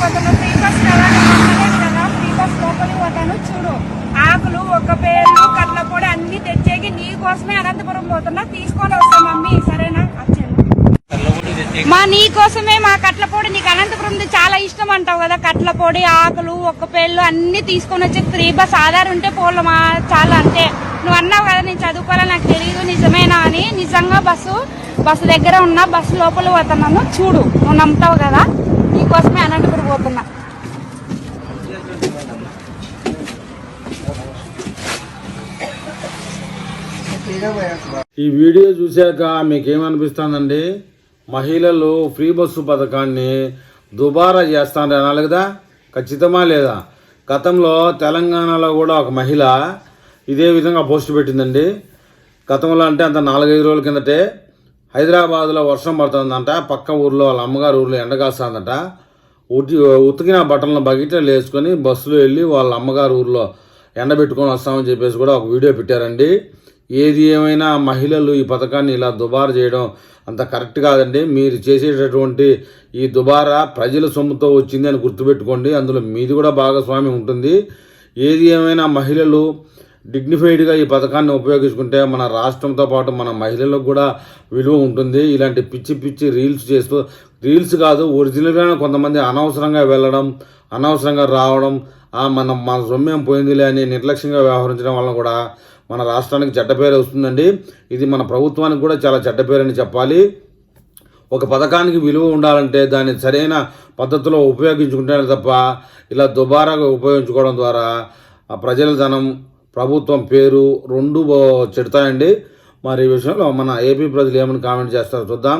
లోపలికి పోతాను free bus కదా. ఫ్రీ బస్ లోపలికి పోతాను. చూడు ఆకులు ఒక పేర్లు కట్ల కూడా అన్ని తెచ్చేకి నీ కోసమే అనంతపురం పోతున్నా. తీసుకొని వస్తా మమ్మీ సరేనా? మా నీ కోసమే మా కట్ల పొడి. నీకు అనంతపురం చాలా ఇష్టం అంటావు కదా. కట్ల పొడి ఆకులు ఒక్క పేర్లు అన్ని తీసుకొని వచ్చి ఫ్రీ బస్ ఆధార్ ఉంటే పోలమా? చాలా అంతే. నువ్వు అన్నావు కదా నేను చదువుకోవాలని నాకు తెలియదు నిజమేనా అని. నిజంగా బస్సు బస్సు దగ్గర ఉన్న బస్సు లోపల పోతున్నాను. చూడు నువ్వు నమ్ముతావు కదా? నీకోసమే అనంతపురం పోతున్నా. ఈ వీడియో చూశాక మీకేమనిపిస్తుందండి? మహిళలు ఫ్రీ బస్సు పథకాన్ని దుబారా చేస్తాను అనాలి కదా? ఖచ్చితమా లేదా? గతంలో తెలంగాణలో కూడా ఒక మహిళ ఇదే విధంగా పోస్ట్ పెట్టిందండి. గతంలో అంటే అంత నాలుగైదు రోజుల కిందటే హైదరాబాద్లో వర్షం పడుతుందంట. పక్క ఊర్లో వాళ్ళ అమ్మగారు ఊర్లో ఎండ కాస్తుందంట. ఉతి ఉతికిన బట్టలను బకెట్లో వేసుకొని బస్సులో వెళ్ళి వాళ్ళ అమ్మగారు ఊర్లో ఎండబెట్టుకొని వస్తామని చెప్పేసి కూడా ఒక వీడియో పెట్టారండి. ఏది ఏమైనా మహిళలు ఈ పథకాన్ని ఇలా దుబారా చేయడం అంత కరెక్ట్ కాదండి. మీరు చేసేటటువంటి ఈ దుబారా ప్రజల సొమ్ముతో వచ్చింది అని గుర్తుపెట్టుకోండి. అందులో మీది కూడా భాగస్వామ్యం ఉంటుంది. ఏది ఏమైనా మహిళలు డిగ్నిఫైడ్గా ఈ పథకాన్ని ఉపయోగించుకుంటే మన రాష్ట్రంతో పాటు మన మహిళలకు కూడా విలువ ఉంటుంది. ఇలాంటి పిచ్చి పిచ్చి రీల్స్ చేస్తూ రీల్స్ కాదు ఒరిజినల్గా కొంతమంది అనవసరంగా వెళ్ళడం అనవసరంగా రావడం మనం మన మన సొమ్మేం పోయిందిలే అని నిర్లక్ష్యంగా వ్యవహరించడం వలన కూడా మన రాష్ట్రానికి చెడ్డ పేరు వస్తుందండి. ఇది మన ప్రభుత్వానికి కూడా చాలా చెడ్డ పేరు అని చెప్పాలి. ఒక పథకానికి విలువ ఉండాలంటే దాన్ని సరైన పద్ధతిలో ఉపయోగించుకుంటేనే తప్ప ఇలా దుబారాగా ఉపయోగించుకోవడం ద్వారా ప్రజల ధనం ప్రభుత్వం పేరు రెండు చెడతాయండి. మరి ఈ విషయంలో మన ఏపీ ప్రజలు ఏమని కామెంట్ చేస్తారో చూద్దాం.